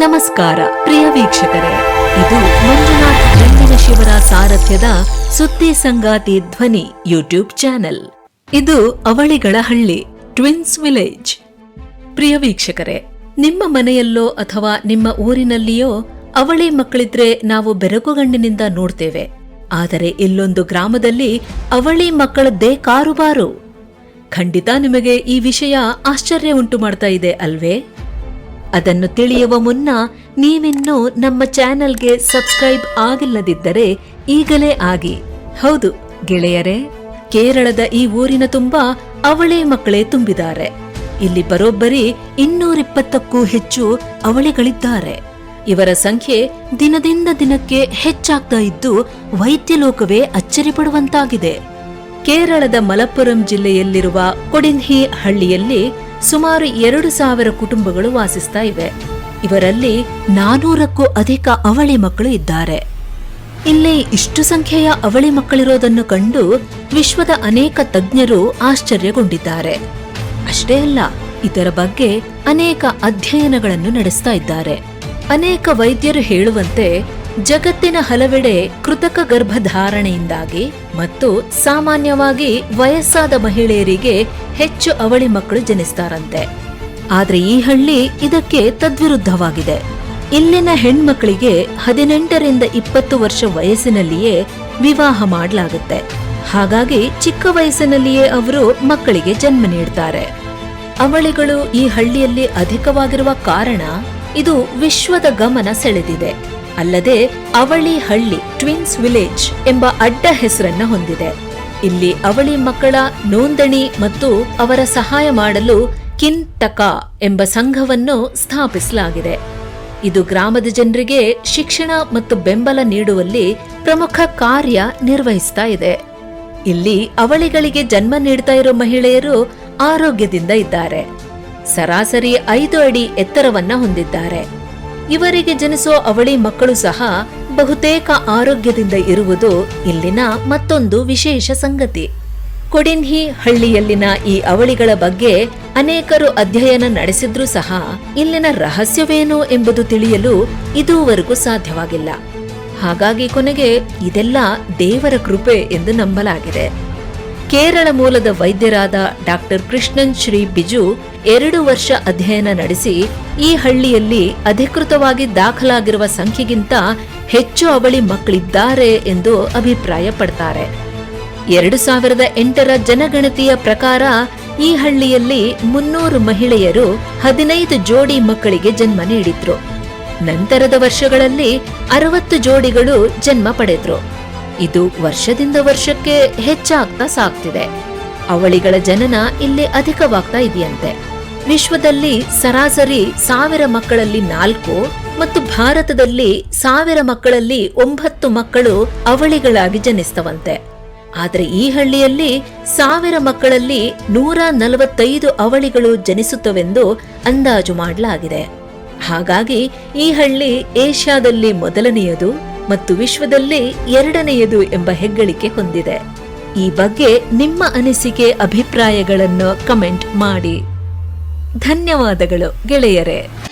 ನಮಸ್ಕಾರ, ಪ್ರಿಯ ವೀಕ್ಷಕರೇ. ಇದು ಮಂಜುನಾಥ್ ಬೆಂಗಿನ ಶಿವರ ಸಾರಥ್ಯದ ಸುದ್ದಿ ಸಂಗಾತಿ ಧ್ವನಿ ಯೂಟ್ಯೂಬ್ ಚಾನೆಲ್. ಇದು ಅವಳಿಗಳ ಹಳ್ಳಿ, ಟ್ವಿನ್ಸ್ ವಿಲೇಜ್. ಪ್ರಿಯ ವೀಕ್ಷಕರೇ, ನಿಮ್ಮ ಮನೆಯಲ್ಲೋ ಅಥವಾ ನಿಮ್ಮ ಊರಿನಲ್ಲಿಯೋ ಅವಳಿ ಮಕ್ಕಳಿದ್ರೆ ನಾವು ಬೆರಗುಗಣ್ಣಿನಿಂದ ನೋಡ್ತೇವೆ. ಆದರೆ ಇಲ್ಲೊಂದು ಗ್ರಾಮದಲ್ಲಿ ಅವಳಿ ಮಕ್ಕಳದ್ದೇ ಕಾರುಬಾರು. ಖಂಡಿತ ನಿಮಗೆ ಈ ವಿಷಯ ಆಶ್ಚರ್ಯ ಉಂಟು ಮಾಡ್ತಾ ಇದೆ ಅಲ್ವೇ? ಅದನ್ನು ತಿಳಿಯುವ ಮುನ್ನ ನೀವಿನ್ನೂ ನಮ್ಮ ಚಾನೆಲ್ಗೆ ಸಬ್ಸ್ಕ್ರೈಬ್ ಆಗಿಲ್ಲದಿದ್ದರೆ ಈಗಲೇ ಆಗಿ. ಹೌದು, ಗೆಳೆಯರೇ, ಕೇರಳದ ಈ ಊರಿನ ತುಂಬಾ ಅವಳೆ ಮಕ್ಕಳೇ ತುಂಬಿದ್ದಾರೆ. ಇಲ್ಲಿ ಬರೋಬ್ಬರಿ ಇನ್ನೂರಿಪ್ಪತ್ತಕ್ಕೂ ಹೆಚ್ಚು ಅವಳಿಗಳಿದ್ದಾರೆ. ಇವರ ಸಂಖ್ಯೆ ದಿನದಿಂದ ದಿನಕ್ಕೆ ಹೆಚ್ಚಾಗ್ತಾ ಇದ್ದು ವೈದ್ಯ ಲೋಕವೇ ಅಚ್ಚರಿ ಪಡುವಂತಾಗಿದೆ. ಕೇರಳದ ಮಲಪ್ಪುರಂ ಜಿಲ್ಲೆಯಲ್ಲಿರುವ ಕೊಡಿನ್ಹಿ ಹಳ್ಳಿಯಲ್ಲಿ ಸುಮಾರು ಎರಡು ಸಾವಿರ ಕುಟುಂಬಗಳು ವಾಸಿಸ್ತಾ ಇವೆ. ಇವರಲ್ಲಿ ನಾನೂರಕ್ಕೂ ಅಧಿಕ ಅವಳಿ ಮಕ್ಕಳು ಇದ್ದಾರೆ. ಇಲ್ಲಿ ಇಷ್ಟು ಸಂಖ್ಯೆಯ ಅವಳಿ ಮಕ್ಕಳಿರೋದನ್ನು ಕಂಡು ವಿಶ್ವದ ಅನೇಕ ತಜ್ಞರು ಆಶ್ಚರ್ಯಗೊಂಡಿದ್ದಾರೆ. ಅಷ್ಟೇ ಅಲ್ಲ, ಇದರ ಬಗ್ಗೆ ಅನೇಕ ಅಧ್ಯಯನಗಳನ್ನು ನಡೆಸ್ತಾ ಇದ್ದಾರೆ. ಅನೇಕ ವೈದ್ಯರು ಹೇಳುವಂತೆ ಜಗತ್ತಿನ ಹಲವೆಡೆ ಕೃತಕ ಗರ್ಭಧಾರಣೆಯಿಂದಾಗಿ ಮತ್ತು ಸಾಮಾನ್ಯವಾಗಿ ವಯಸ್ಸಾದ ಮಹಿಳೆಯರಿಗೆ ಹೆಚ್ಚು ಅವಳಿ ಮಕ್ಕಳು ಜನಿಸ್ತಾರಂತೆ. ಆದರೆ ಈ ಹಳ್ಳಿ ಇದಕ್ಕೆ ತದ್ವಿರುದ್ಧವಾಗಿದೆ. ಇಲ್ಲಿನ ಹೆಣ್ಮಕ್ಕಳಿಗೆ ಹದಿನೆಂಟರಿಂದ ಇಪ್ಪತ್ತು ವರ್ಷ ವಯಸ್ಸಿನಲ್ಲಿಯೇ ವಿವಾಹ ಮಾಡಲಾಗುತ್ತೆ. ಹಾಗಾಗಿ ಚಿಕ್ಕ ವಯಸ್ಸಿನಲ್ಲಿಯೇ ಅವರು ಮಕ್ಕಳಿಗೆ ಜನ್ಮ ನೀಡ್ತಾರೆ. ಅವಳಿಗಳು ಈ ಹಳ್ಳಿಯಲ್ಲಿ ಅಧಿಕವಾಗಿರುವ ಕಾರಣ ಇದು ವಿಶ್ವದ ಗಮನ ಸೆಳೆದಿದೆ. ಅಲ್ಲದೆ ಅವಳಿ ಹಳ್ಳಿ ಟ್ವಿನ್ಸ್ ವಿಲೇಜ್ ಎಂಬ ಅಡ್ಡ ಹೆಸರನ್ನ ಹೊಂದಿದೆ. ಇಲ್ಲಿ ಅವಳಿ ಮಕ್ಕಳ ನೋಂದಣಿ ಮತ್ತು ಅವರ ಸಹಾಯ ಮಾಡಲು ಕಿನ್ಟಕ ಎಂಬ ಸಂಘವನ್ನು ಸ್ಥಾಪಿಸಲಾಗಿದೆ. ಇದು ಗ್ರಾಮದ ಜನರಿಗೆ ಶಿಕ್ಷಣ ಮತ್ತು ಬೆಂಬಲ ನೀಡುವಲ್ಲಿ ಪ್ರಮುಖ ಕಾರ್ಯ ನಿರ್ವಹಿಸ್ತಾ ಇದೆ. ಇಲ್ಲಿ ಅವಳಿಗಳಿಗೆ ಜನ್ಮ ನೀಡ್ತಾ ಇರೋ ಮಹಿಳೆಯರು ಆರೋಗ್ಯದಿಂದ ಇದ್ದಾರೆ. ಸರಾಸರಿ ಐದು ಅಡಿ ಎತ್ತರವನ್ನ ಹೊಂದಿದ್ದಾರೆ. ಇವರಿಗೆ ಜನಿಸುವ ಅವಳಿ ಮಕ್ಕಳು ಸಹ ಬಹುತೇಕ ಆರೋಗ್ಯದಿಂದ ಇರುವುದು ಇಲ್ಲಿನ ಮತ್ತೊಂದು ವಿಶೇಷ ಸಂಗತಿ. ಕೊಡಿನ್ಹಿ ಹಳ್ಳಿಯಲ್ಲಿನ ಈ ಅವಳಿಗಳ ಬಗ್ಗೆ ಅನೇಕರು ಅಧ್ಯಯನ ನಡೆಸಿದ್ರೂ ಸಹ ಇಲ್ಲಿನ ರಹಸ್ಯವೇನು ಎಂಬುದು ತಿಳಿಯಲು ಇದುವರೆಗೂ ಸಾಧ್ಯವಾಗಿಲ್ಲ. ಹಾಗಾಗಿ ಕೊನೆಗೆ ಇದೆಲ್ಲ ದೇವರ ಕೃಪೆ ಎಂದು ನಂಬಲಾಗಿದೆ. ಕೇರಳ ಮೂಲದ ವೈದ್ಯರಾದ ಡಾಕ್ಟರ್ ಕೃಷ್ಣನ್ ಶ್ರೀ ಬಿಜು ಎರಡು ವರ್ಷ ಅಧ್ಯಯನ ನಡೆಸಿ ಈ ಹಳ್ಳಿಯಲ್ಲಿ ಅಧಿಕೃತವಾಗಿ ದಾಖಲಾಗಿರುವ ಸಂಖ್ಯೆಗಿಂತ ಹೆಚ್ಚು ಅವಳಿ ಮಕ್ಕಳಿದ್ದಾರೆ ಎಂದು ಅಭಿಪ್ರಾಯ ಪಡ್ತಾರೆ ಎರಡು ಸಾವಿರದ ಎಂಟರ ಜನಗಣತಿಯ ಪ್ರಕಾರ ಈ ಹಳ್ಳಿಯಲ್ಲಿ ಮುನ್ನೂರು ಮಹಿಳೆಯರು ಹದಿನೈದು ಜೋಡಿ ಮಕ್ಕಳಿಗೆ ಜನ್ಮ ನೀಡಿದ್ರು. ನಂತರದ ವರ್ಷಗಳಲ್ಲಿ ಅರವತ್ತು ಜೋಡಿಗಳು ಜನ್ಮ ಪಡೆದ್ರು. ಇದು ವರ್ಷದಿಂದ ವರ್ಷಕ್ಕೆ ಹೆಚ್ಚಾಗ್ತಾ ಸಾಗ್ತಿದೆ. ಅವಳಿಗಳ ಜನನ ಇಲ್ಲಿ ಅಧಿಕವಾಗ್ತಾ ಇದೆಯಂತೆ. ವಿಶ್ವದಲ್ಲಿ ಸರಾಸರಿ ಸಾವಿರ ಮಕ್ಕಳಲ್ಲಿ ನಾಲ್ಕು ಮತ್ತು ಭಾರತದಲ್ಲಿ ಸಾವಿರ ಮಕ್ಕಳಲ್ಲಿ ಒಂಬತ್ತು ಮಕ್ಕಳು ಅವಳಿಗಳಾಗಿ ಜನಿಸ್ತವಂತೆ ಆದರೆ ಈ ಹಳ್ಳಿಯಲ್ಲಿ ಸಾವಿರ ಮಕ್ಕಳಲ್ಲಿ ನೂರ ನಲವತ್ತೈದು ಅವಳಿಗಳು ಜನಿಸುತ್ತವೆಂದು ಅಂದಾಜು ಮಾಡಲಾಗಿದೆ. ಹಾಗಾಗಿ ಈ ಹಳ್ಳಿ ಏಷ್ಯಾದಲ್ಲಿ ಮೊದಲನೆಯದು. ಮತ್ತು ವಿಶ್ವದಲ್ಲಿ ಎರಡನೆಯದು ಎಂಬ ಹೆಗ್ಗಳಿಕೆ ಹೊಂದಿದೆ. ಈ ಬಗ್ಗೆ ನಿಮ್ಮ ಅನಿಸಿಕೆ ಅಭಿಪ್ರಾಯಗಳನ್ನು ಕಮೆಂಟ್ ಮಾಡಿ. ಧನ್ಯವಾದಗಳು ಗೆಳೆಯರೇ.